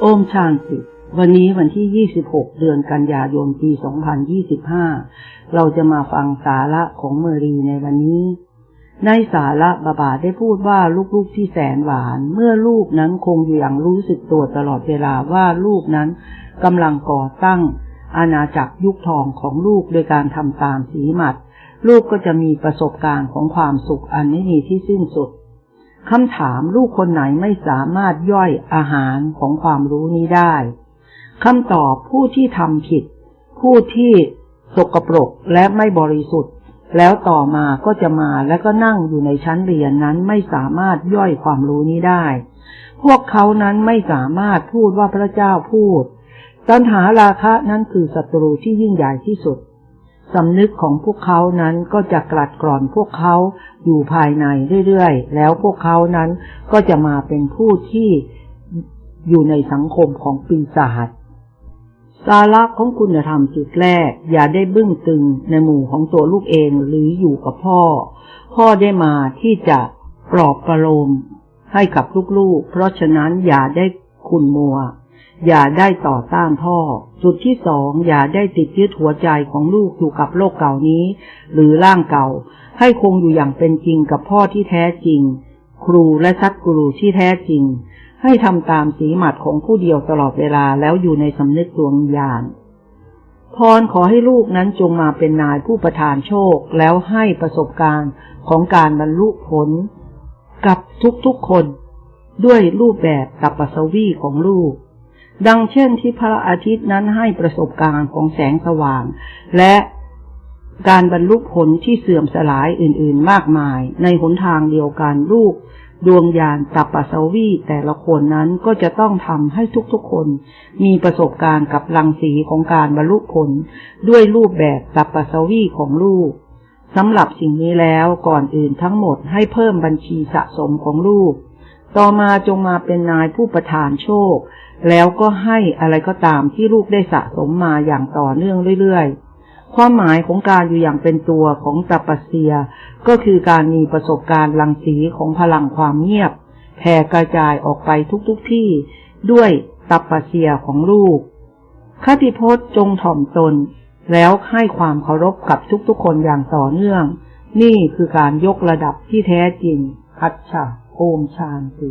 โอมชานติวันนี้วันที่ 26 เดือนกันยายน ปี 2025 เราจะมาฟังสาระของเมรีในวันนี้ ในสาระบาบาได้พูดว่าลูกๆที่แสนหวาน เมื่อลูกนั้นคงอยู่อย่างรู้สึกตัวตลอดเวลาว่าลูกนั้นกำลังก่อตั้ง อาณาจักรยุคทองของลูกโดยการทำตามสีหมัด ลูกก็จะมีประสบการณ์ของความสุขอันไม่มีที่สิ้นสุด คำถามลูกคนไหนไม่สามารถย่อยอาหารของความรู้นี้ได้คำตอบผู้ที่ทำผิด ผู้ที่สกปรกและไม่บริสุทธิ์ แล้วต่อมาก็จะมาแล้วก็นั่งอยู่ในชั้นเรียนนั้นไม่สามารถย่อยความรู้นี้ได้ พวกเขานั้นไม่สามารถพูดว่าพระเจ้าพูด ตัณหาราคะนั้นคือศัตรูที่ยิ่งใหญ่ที่สุด สำนึกของพวกเขานั้นก็จะกลัดกร่อนพวกเขาอยู่ภายในเรื่อยๆ แล้วพวกเขานั้นก็จะมาเป็นผู้ที่อยู่ในสังคมของปีศาจสาระของคุณธรรมจุดแรก อย่าได้บึ้งตึงในหมู่ของตัวลูกเองหรืออยู่กับพ่อ พ่อได้มาที่จะปลอบประโลมให้กับลูกๆ เพราะฉะนั้นอย่าได้คุณมัว อย่าได้ต่อต้านพ่อ จุดที่สองอย่าได้ติดยึดหัวใจของลูกอยู่กับโลกเก่านี้ หรือร่างเก่า ให้คงอยู่อย่างเป็นจริงกับพ่อที่แท้จริง ครูและซักกรูที่แท้จริง ให้ทำตามสีหมัดของผู้เดียวตลอดเวลาแล้วอยู่ในสำนึกดวงญาณพรขอให้ลูกนั้นจงมาเป็นนายผู้ประทานโชค แล้วให้ประสบการณ์ของการบรรลุผล กับทุกๆคน ด้วยรูปแบบตับปัสวีของลูก ดังเช่นที่พระอาทิตย์นั้นให้ประสบการณ์ของแสงสว่าง และการบรรลุผลที่เสื่อมสลายอื่นๆมากมาย ในหนทางเดียวกันลูก ดวงญาณตับปัสวีแต่ละคนนั้นก็จะต้องทำให้ทุกๆคน มีประสบการณ์กับรังสีของการบรรลุผล ด้วยรูปแบบตับปัสวีของลูกสำหรับสิ่งนี้แล้วก่อนอื่นทั้งหมดให้เพิ่มบัญชีสะสมของลูก ต่อมาจงมาเป็นนายผู้ประทานโชค แล้วก็ให้อะไรก็ตามที่ลูกได้สะสมมาอย่างต่อเนื่องเรื่อยๆ ความหมายของการอยู่อย่างเป็นตัวของตัปเซีย ก็คือการมีประสบการณ์ลังสีของพลังความเงียบแผ่กระจายออกไปทุกๆทที่ ด้วยตัปเซียของลูกคติพจน์จงถ่อมตน แล้วให้ความเคารพกับทุกๆคนอย่างต่อเนื่อง นี่คือการยกระดับที่แท้จริงพัชชาโอมชานติ